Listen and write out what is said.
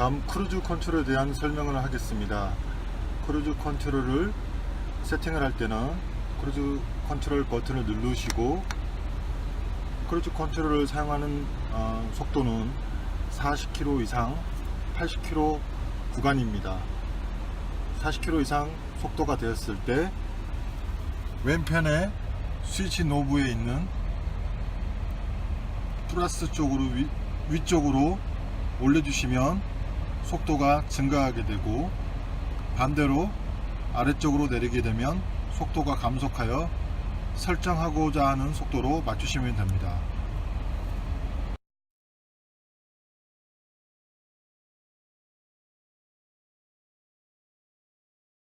다음 크루즈 컨트롤에 대한 설명을 하겠습니다. 크루즈 컨트롤을 세팅을 할 때는 크루즈 컨트롤 버튼을 누르시고 크루즈 컨트롤을 사용하는 어, 속도는 40km 이상 80km 구간입니다. 40km 이상 속도가 되었을 때 왼편에 스위치 노브에 있는 플러스 쪽으로 위, 위쪽으로 올려주시면 속도가 증가하게 되고 반대로 아래쪽으로 내리게 되면 속도가 감속하여 설정하고자 하는 속도로 맞추시면 됩니다.